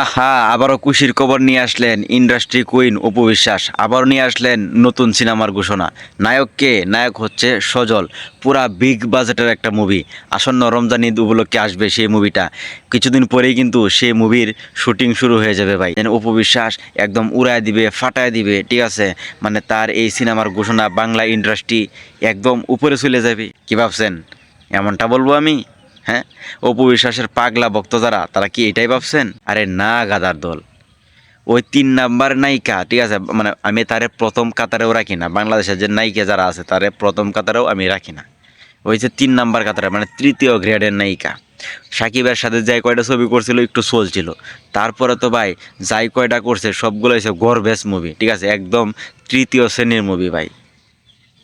হাহা, আবারও খুশির খবর নিয়ে আসলেন ইন্ডাস্ট্রি কুইন অপু বিশ্বাস। আবারও নিয়ে আসলেন নতুন সিনেমার ঘোষণা। নায়ককে, নায়ক হচ্ছে সজল, পুরা বিগ বাজেটের একটা মুভি। আসন্ন রমজান ঈদ উপলক্ষে আসবে সেই মুভিটা। কিছুদিন পরেই কিন্তু সেই মুভির শুটিং শুরু হয়ে যাবে ভাই। যেন অপু বিশ্বাস একদম উড়ায় দিবে, ফাটায় দিবে, ঠিক আছে? মানে তার এই সিনেমার ঘোষণা বাংলা ইন্ডাস্ট্রি একদম উপরে চলে যাবে। কি ভাবছেন? এমনটা বলব আমি? হ্যাঁ? অপু বিশ্বাসের পাগলা ভক্ত যারা, তারা কি এটাই ভাবছেন? আরে না, গাদার দল। ওই তিন নাম্বার নায়িকা, ঠিক আছে? মানে আমি তারে প্রথম কাতারেও রাখি না। বাংলাদেশের যে নায়িকা যারা আছে, তারে প্রথম কাতারেও আমি রাখি না। ওই যে তিন নাম্বার কাতারে মানে তৃতীয় গ্রেডের নায়িকা। সাকিবের সাথে যাই কয়টা ছবি করছিল, একটু চলছিল তারপরে তো ভাই, যাই কয়টা করছে সবগুলো হয়েছে গর্বেস মুভি ঠিক আছে? একদম তৃতীয় শ্রেণির মুভি ভাই।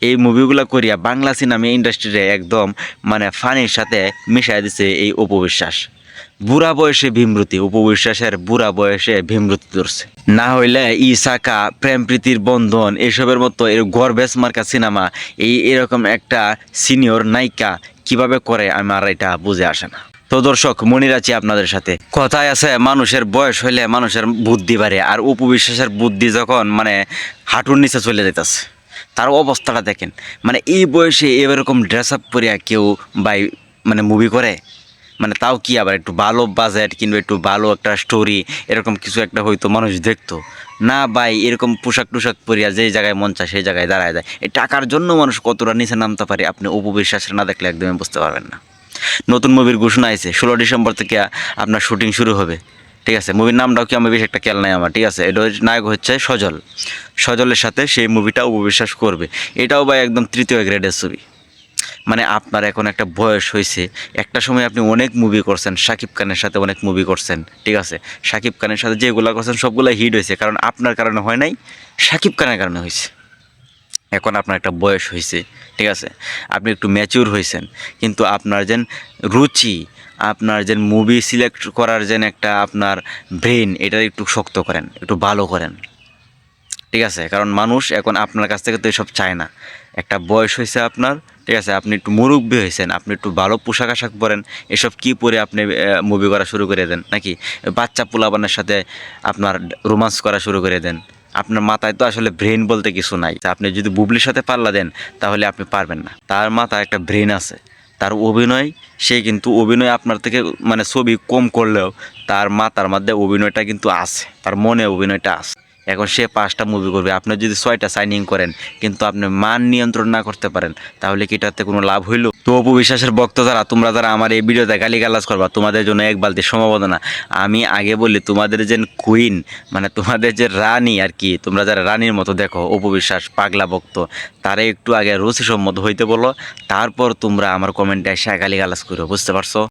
এই মুভিগুলো করিয়া বাংলা সিনেমা ইন্ডাস্ট্রিতে একদম মানে ফানির সাথে মিশাই দিছে এই উপবিশ্বাস। বুড়া বয়সে ভীমরতি, উপবিশ্বাসের বুড়া বয়সে ভীমরতি ধরছে। না হইলে ইসাকা প্রেম প্রীতির বন্ধন, এসবের মতো এর গর্বেস মার্কা সিনেমা এই এরকম একটা সিনিয়র নায়িকা কীভাবে করে আমার এটা বুঝে আসে না। তো দর্শক মনির আছি আপনাদের সাথে। কথায় আছে, মানুষের বয়স হইলে মানুষের বুদ্ধি বাড়ে, আর উপবিশ্বাসের বুদ্ধি যখন মানে হাঁটুর নিচে চলে যেতেছে তার অবস্থাটা দেখেন। মানে এই বয়সে এরকম ড্রেস আপ করিয়া কেউ বাই মানে মুভি করে? মানে তাও কি আবার একটু ভালো বাজেট কিংবা একটু ভালো একটা স্টোরি এরকম কিছু একটা হয়তো মানুষ দেখতো? না ভাই, এরকম পোশাক টুশাক পরিয়া যেই জায়গায় মন চায় সেই জায়গায় দাঁড়ায় যায়। এই টাকার জন্য মানুষ কতটা নিচে নামতে পারে আপনি উপবিশ্বাসের না দেখলে একদমই বুঝতে পারবেন না। নতুন মুভির ঘোষণা আছে ষোলো ডিসেম্বর থেকে আপনার শুটিং শুরু হবে। ঠিক আছে মুভির নামটাও কি আমি বেশ একটা খেয়াল নাই আমার, ঠিক আছে? এটা নায়ক হচ্ছে সজল। সজলের সাথে সেই মুভিটা উপবিশ্বাস করবে। এটাও ভাই একদম তৃতীয় গ্রেডের ছবি। মানে আপনার এখন একটা বয়স হয়েছে, একটা সময় আপনি অনেক মুভি করছেন, শাকিব খানের সাথে অনেক মুভি করছেন, ঠিক আছে? শাকিব খানের সাথে যেগুলো করছেন সবগুলো হিট হয়েছে, কারণ আপনার কারণে হয় নাই, শাকিব খানের কারণে হয়েছে। এখন আপনার একটা বয়স হয়েছে, ঠিক আছে? আপনি একটু ম্যাচিউর হয়েছেন, কিন্তু আপনার যেন রুচি, আপনার যেন মুভি সিলেক্ট করার যেন একটা আপনার ব্রেন এটা একটু শক্ত করেন, একটু ভালো করেন। ঠিক আছে? কারণ মানুষ এখন আপনার কাছ থেকে তো এসব চায় না। একটা বয়স হয়েছে আপনার, ঠিক আছে? আপনি একটু মুরব্বী হয়েছেন, আপনি একটু ভালো পোশাক আশাক পরেন, এসব কি পরে আপনি মুভি করা শুরু করে দেন? নাকি বাচ্চা পোলাবানের সাথে আপনার রোমান্স করা শুরু করে দেন? আপনার মাথায় তো আসলে ব্রেন বলতে কিছু নাই। আপনি যদি বুবলির সাথে পাল্লা দেন, তাহলে আপনি পারবেন না। তার মাথায় একটা ব্রেন আছে। তার অভিনয়, সে কিন্তু অভিনয় আপনার থেকে মানে ছবি কম করলেও তার মাথার মধ্যে অভিনয়টা কিন্তু আছে। তার মনে অভিনয়টা আছে। এখন সে পাঁচটা মুভি করবে। আপনি যদি ছয়টা সাইনিং করেন, কিন্তু আপনি মান নিয়ন্ত্রণ না করতে পারেন, তাহলে কি এটাতে কোনো লাভ হইল? তো অপু বিশ্বাসের ভক্ত যারা, তোমরা যারা আমার এই ভিডিওতে গালি গালাজ করবা, তোমাদের জন্য এক বালতি সম্ভাবনা আমি আগে বলি, তোমাদের যে কুইন মানে তোমাদের যে রানী আর কি, তোমরা যারা রানীর মতো দেখো, অপু বিশ্বাস, পাগলা বক্ত, তারা একটু আগে রুচি সম্মত হইতে বলো, তারপর তোমরা আমার কমেন্টে এসে গালি গালাজ করো বুঝতে পারছ?